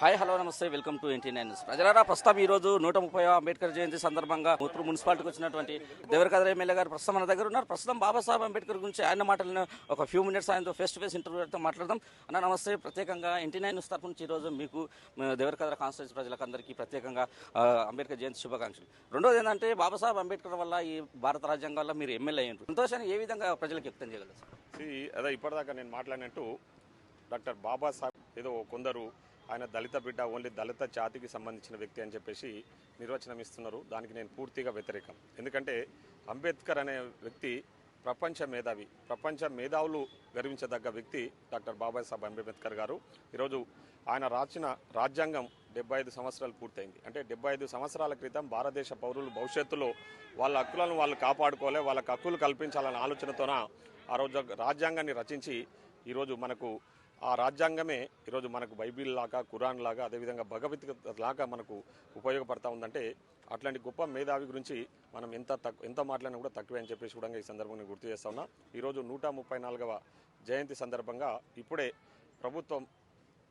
Hi hello నమస్తే welcome to NT nine ప్రజలారా ప్రస్తుతం ఈ రోజు నూట ముప్పై అంబేద్కర్ జయంతి సందర్భంగా ముత్తూరు మున్సిపాలిటీకి వచ్చినటువంటి దేవరకద్ర ఎమ్మెల్యే గారు ప్రస్తుతం మన దగ్గర ఉన్నారు. ప్రస్తుతం బాబాసాహెబ్ అంబేద్కర్ గురించి ఆయన మాటలను ఒక ఫ్యూ మినిట్స్ ఆయనతో ఫేస్ టు ఫేస్ ఇంటర్వ్యూతో మాట్లాడదాం. అన్న నమస్తే. ప్రత్యేకంగా ఎన్టీ నైన్ తరఫు నుంచి ఈ రోజు మీకు దేవరకద్ర కాన్స్టిట్యూన్స్ ప్రజలకందరికీ ప్రత్యేకంగా అంబేద్కర్ జయంతి శుభాకాంక్షలు. రెండోది ఏంటంటే బాబాసాహెబ్ అంబేద్కర్ వల్ల ఈ భారత రాజ్యాంగం వల్ల మీరు ఎమ్మెల్యే అయ్యారు. సంతోషాన్ని ఏ విధంగా ప్రజలకు వ్యక్తం చేయగలరు? సార్? అదే ఇప్పటిదాకా నేను మాట్లాడినట్టు డాక్టర్ బాబాసాహెబ్ ఏదో కొందరు ఆయన దళిత బిడ్డ ఓన్లీ దళిత జాతికి సంబంధించిన వ్యక్తి అని చెప్పేసి నిర్వచనం ఇస్తున్నారు దానికి నేను పూర్తిగా వ్యతిరేకం. ఎందుకంటే అంబేద్కర్ అనే వ్యక్తి ప్రపంచ మేధావి ప్రపంచ మేధావులు గర్వించదగ్గ వ్యక్తి డాక్టర్ బాబాసాహెబ్ అంబేద్కర్ గారు. ఈరోజు ఆయన రాసిన రాజ్యాంగం డెబ్బై ఐదు సంవత్సరాలు పూర్తయింది. అంటే డెబ్బై ఐదు సంవత్సరాల క్రితం భారతదేశ పౌరులు భవిష్యత్తులో వాళ్ళ హక్కులను వాళ్ళు కాపాడుకోలే వాళ్ళకి హక్కులు కల్పించాలనే ఆలోచనతోన ఆ రోజు రాజ్యాంగాన్ని రచించి ఈరోజు మనకు ఆ రాజ్యాంగమే ఈరోజు మనకు బైబిల్ లాగా ఖురాన్ లాగా అదేవిధంగా భగవద్గీత లాగా మనకు ఉపయోగపడతా ఉందంటే అట్లాంటి గొప్ప మేధావి గురించి మనం ఎంత తక్కువ ఎంత మాట్లాడినా కూడా తక్కువే అని చెప్పేసి కూడా ఈ సందర్భంగా గుర్తు చేస్తా ఉన్నా. ఈరోజు నూట ముప్పై నాలుగవ జయంతి సందర్భంగా ఇప్పుడే ప్రభుత్వం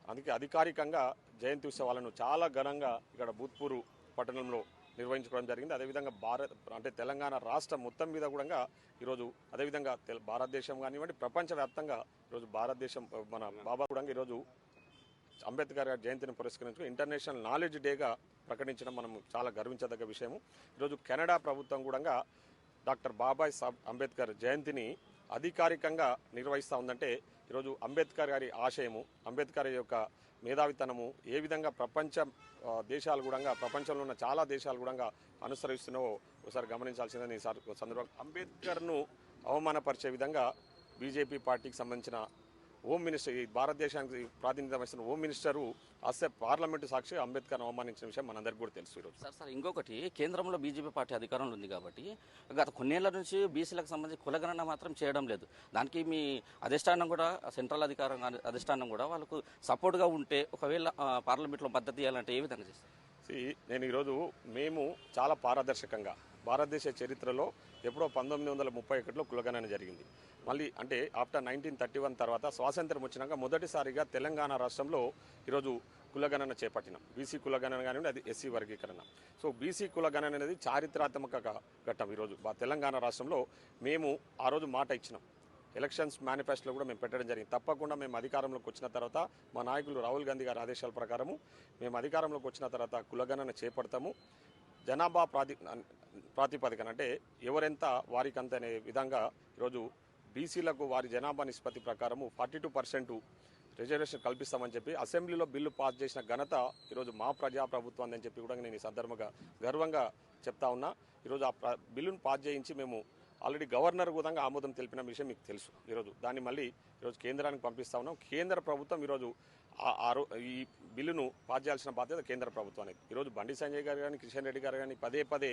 అందుకే అధికారికంగా జయంతి ఉత్సవాలను చాలా ఘనంగా ఇక్కడ భూత్పూరు పట్టణంలో నిర్వహించుకోవడం జరిగింది. అదేవిధంగా భారత్ అంటే తెలంగాణ రాష్ట్రం మొత్తం మీద కూడా ఈరోజు అదేవిధంగా భారతదేశం కానివ్వండి ప్రపంచవ్యాప్తంగా ఈరోజు భారతదేశం మన బాబా కూడా ఈరోజు అంబేద్కర్ గారి జయంతిని పురస్కరించుకుని ఇంటర్నేషనల్ నాలెడ్జ్ డేగా ప్రకటించడం మనం చాలా గర్వించదగ్గ విషయము. ఈరోజు కెనడా ప్రభుత్వం కూడా డాక్టర్ బాబాయ్ సాబ్ అంబేద్కర్ జయంతిని అధికారికంగా నిర్వహిస్తూ ఉందంటే ఈరోజు అంబేద్కర్ గారి ఆశయము అంబేద్కర్ యొక్క మేధావితనము ఏ విధంగా ప్రపంచ దేశాలు కూడా ప్రపంచంలో ఉన్న చాలా దేశాలు కూడా అనుసరిస్తున్నావో ఒకసారి గమనించాల్సిందని సార్ సందర్భంగా అంబేద్కర్ను అవమానపరిచే విధంగా బీజేపీ పార్టీకి సంబంధించిన హోమ్ మినిస్టర్ ఈ భారతదేశానికి ప్రాతినిధ్యం వహిస్తున్న హోమ్ మినిస్టరు అసె పార్లమెంటు సాక్షి అంబేద్కర్ అవమానించిన విషయం మనందరికీ కూడా తెలుసు ఈరోజు. సార్ సార్ ఇంకొకటి కేంద్రంలో బీజేపీ పార్టీ అధికారంలో ఉంది కాబట్టి గత కొన్నేళ్ళ నుంచి బీసీలకు సంబంధించి కులగణన మాత్రం చేయడం లేదు. దానికి మీ అధిష్టానం కూడా సెంట్రల్ అధికారం అధిష్టానం కూడా వాళ్ళకు సపోర్ట్గా ఉంటే ఒకవేళ పార్లమెంట్లో మద్దతు ఇవ్వాలంటే ఏ విధంగా చేస్తారు? నేను ఈరోజు మేము చాలా పారదర్శకంగా భారతదేశ చరిత్రలో ఎప్పుడో పంతొమ్మిది వందల ముప్పై ఒకటిలో కులగణన జరిగింది. మళ్ళీ అంటే ఆఫ్టర్ నైన్టీన్ థర్టీ వన్ తర్వాత స్వాతంత్రం వచ్చినాక మొదటిసారిగా తెలంగాణ రాష్ట్రంలో ఈరోజు కులగణన చేపట్టినాం. బీసీ కులగణన కానివ్వండి అది ఎస్సీ వర్గీకరణ. సో బీసీ కులగణన అనేది చారిత్రాత్మక ఘట్టం ఈరోజు బా- తెలంగాణ రాష్ట్రంలో మేము ఆ రోజు మాట ఇచ్చినాం. ఎలక్షన్స్ మేనిఫెస్టోలో కూడా మేము పెట్టడం జరిగింది. తప్పకుండా మేము అధికారంలోకి వచ్చిన తర్వాత మా నాయకులు రాహుల్ గాంధీ గారి ఆదేశాల ప్రకారము మేము అధికారంలోకి వచ్చిన తర్వాత కులగణన చేపడతాము. జనాభా ప్రాతి ప్రాతిపదికన అంటే ఎవరెంత వారికంత అనే విధంగా ఈరోజు బీసీలకు వారి జనాభా నిష్పత్తి ప్రకారము ఫార్టీ టూ పర్సెంట్ రిజర్వేషన్ కల్పిస్తామని చెప్పి అసెంబ్లీలో బిల్లు పాస్ చేసిన ఘనత ఈరోజు మా ప్రజాప్రభుత్వం అని చెప్పి కూడా నేను ఈ సందర్భంగా గర్వంగా చెప్తా ఉన్నా. ఈరోజు ఆ బిల్లును పాస్ చేయించి మేము ఆల్రెడీ గవర్నర్ కూడా ఆమోదం తెలిపిన విషయం మీకు తెలుసు. ఈరోజు దాన్ని మళ్ళీ ఈరోజు కేంద్రానికి పంపిస్తా ఉన్నాం. కేంద్ర ప్రభుత్వం ఈరోజు ఈ బిల్లును పాస్ చేయాల్సిన బాధ్యత కేంద్ర ప్రభుత్వానికి. ఈరోజు బండి సంజయ్ గారు కానీ కిషన్ రెడ్డి గారు కానీ పదే పదే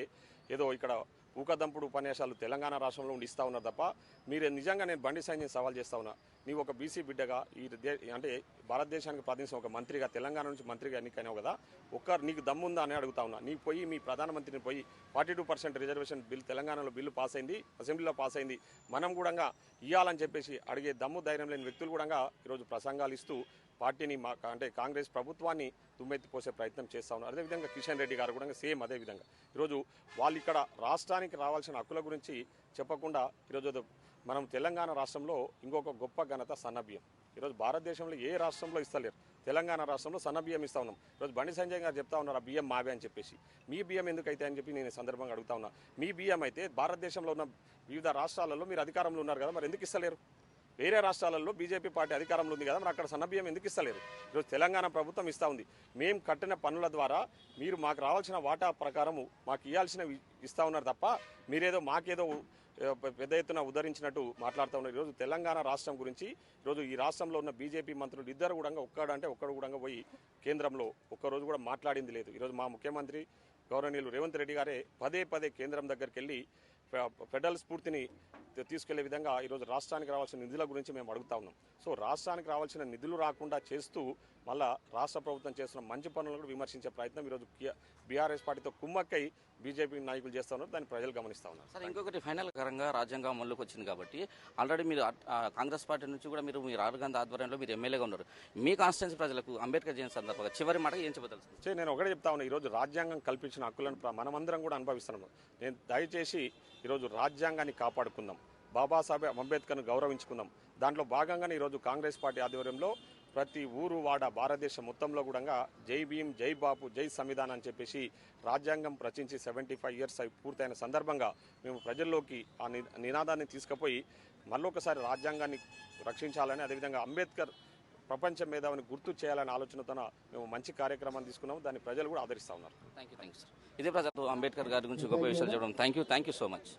ఏదో ఇక్కడ ఊకదంపుడు ఉపన్యాసాలు తెలంగాణ రాష్ట్రంలో ఉండి ఇస్తా ఉన్నారు తప్ప మీరు నిజంగా నేను బండి సంజయ్ సవాల్ చేస్తా ఉన్నా నీవు ఒక బీసీ బిడ్డగా ఈ దే- అంటే భారతదేశానికి ప్రాతినిధ్యం ఒక మంత్రిగా తెలంగాణ నుంచి మంత్రిగా ఎన్నికైనావు కదా ఒక్క నీకు దమ్ముందా అని అడుగుతా ఉన్నా. నీకు పోయి మీ ప్రధానమంత్రిని పోయి forty two percent reservation bill తెలంగాణలో బిల్లు పాస్ అయింది అసెంబ్లీలో పాస్ అయింది మనం కూడా ఇవ్వాలని చెప్పేసి అడిగే దమ్ము ధైర్యం లేని వ్యక్తులు కూడా ఈరోజు ప్రసంగాలు ఇస్తూ పార్టీని మా అంటే కాంగ్రెస్ ప్రభుత్వాన్ని దుమ్మెత్తిపోసే ప్రయత్నం చేస్తా ఉన్నారు. అదేవిధంగా కిషన్ రెడ్డి గారు కూడా సేమ్ అదే విధంగా. ఈరోజు వాళ్ళు ఇక్కడ రాష్ట్రానికి రావాల్సిన హక్కుల గురించి చెప్పకుండా ఈరోజు మనం తెలంగాణ రాష్ట్రంలో ఇంకొక గొప్ప ఘనత సన్నబియ్యం. ఈరోజు భారతదేశంలో ఏ రాష్ట్రంలో ఇస్తలేరు. తెలంగాణ రాష్ట్రంలో సన్నబియ్యం ఇస్తా ఉన్నాం. ఈరోజు బండి సంజయ్ గారు చెప్తా ఉన్నారు ఆ బియ్యం మావే అని చెప్పేసి. మీ బియ్యం ఎందుకైతే అని చెప్పి నేను సందర్భంగా అడుగుతా ఉన్నా. మీ బియ్యం అయితే భారతదేశంలో ఉన్న వివిధ రాష్ట్రాలలో మీరు అధికారంలో ఉన్నారు కదా మరి ఎందుకు ఇస్తలేరు? వేరే రాష్ట్రాలలో బీజేపీ పార్టీ అధికారంలో ఉంది కదా మరి అక్కడ సన్నబియ్యం ఎందుకు ఇస్తలేరు? ఈరోజు తెలంగాణ ప్రభుత్వం ఇస్తా ఉంది. మేము కట్టిన పన్నుల ద్వారా మీరు మాకు రావాల్సిన వాటా ప్రకారము మాకు ఇవ్వాల్సినవి ఇస్తా ఉన్నారు తప్ప మీరేదో మాకేదో పెద్ద ఎత్తున ఉదరించినట్టు మాట్లాడుతూ ఉన్నారు. ఈరోజు తెలంగాణ రాష్ట్రం గురించి ఈరోజు ఈ రాష్ట్రంలో ఉన్న బీజేపీ మంత్రులు ఇద్దరు కూడా ఒక్కడంటే ఒక్కడు కూడా పోయి కేంద్రంలో ఒక్కరోజు కూడా మాట్లాడింది లేదు. ఈరోజు మా ముఖ్యమంత్రి గౌరవనీయులు రేవంత్ రెడ్డి గారే పదే పదే కేంద్రం దగ్గరికి వెళ్ళి ఫెడరల్ స్ఫూర్తిని తీసుకెళ్ళే విధంగా ఈరోజు రాష్ట్రానికి రావాల్సిన నిధుల గురించి మేము అడుగుతా ఉన్నాం. సో రాష్ట్రానికి రావాల్సిన నిధులు రాకుండా చేస్తూ మళ్ళా రాష్ట్ర ప్రభుత్వం చేస్తున్న మంచి పనులను కూడా విమర్శించే ప్రయత్నం ఈరోజు బీఆర్ఎస్ పార్టీతో కుమ్మక్కై బీజేపీ నాయకులు చేస్తా ఉన్నారు. దాన్ని ప్రజలు గమనిస్తా ఉన్నారు. సార్ ఇంకొకటి ఫైనల్ కరంగా రాజ్యాంగం అమల్లోకి వచ్చింది కాబట్టి ఆల్రెడీ మీరు కాంగ్రెస్ పార్టీ నుంచి కూడా మీరు మీ రాహుల్ గాంధీ ఆధ్వర్యంలో మీరు ఎమ్మెల్యేగా ఉన్నారు. మీ కాన్స్టిట్యూన్సీ ప్రజలకు అంబేద్కర్ జయంతి సందర్భంగా చివరి మాట ఏం చెప్పదలుచుకుంటారు చే నేను ఒకటే చెప్తా ఉన్నా ఈరోజు రాజ్యాంగం కల్పించిన హక్కులను మనమందరం కూడా అనుభవిస్తున్నాము నేను దయచేసి ఈరోజు రాజ్యాంగాన్ని కాపాడుకుందాం. బాబాసాహెబ్ అంబేద్కర్ను గౌరవించుకుందాం. దాంట్లో భాగంగానే ఈరోజు కాంగ్రెస్ పార్టీ ఆధ్వర్యంలో ప్రతి ఊరు వాడ భారతదేశం మొత్తంలో కూడా జై భీమ్ జై బాపు జై సంవిధానం అని చెప్పేసి రాజ్యాంగం రచించి సెవెంటీ ఫైవ్ ఇయర్స్ అయి పూర్తయిన సందర్భంగా మేము ప్రజల్లోకి ఆ నినాదాన్ని తీసుకుపోయి మళ్ళొకసారి రాజ్యాంగాన్ని రక్షించాలని అదేవిధంగా అంబేద్కర్ ప్రపంచ మేధావిని గుర్తు చేయాలనే ఆలోచనతో మేము మంచి కార్యక్రమాన్ని తీసుకున్నాము. దాన్ని ప్రజలు కూడా ఆదరిస్తా ఉన్నారు. Thank you thank you sir ఇదే ప్రజలు అంబేద్కర్ గారి గురించి గొప్ప విషయాలు చెప్పడం. Thank you thank you so much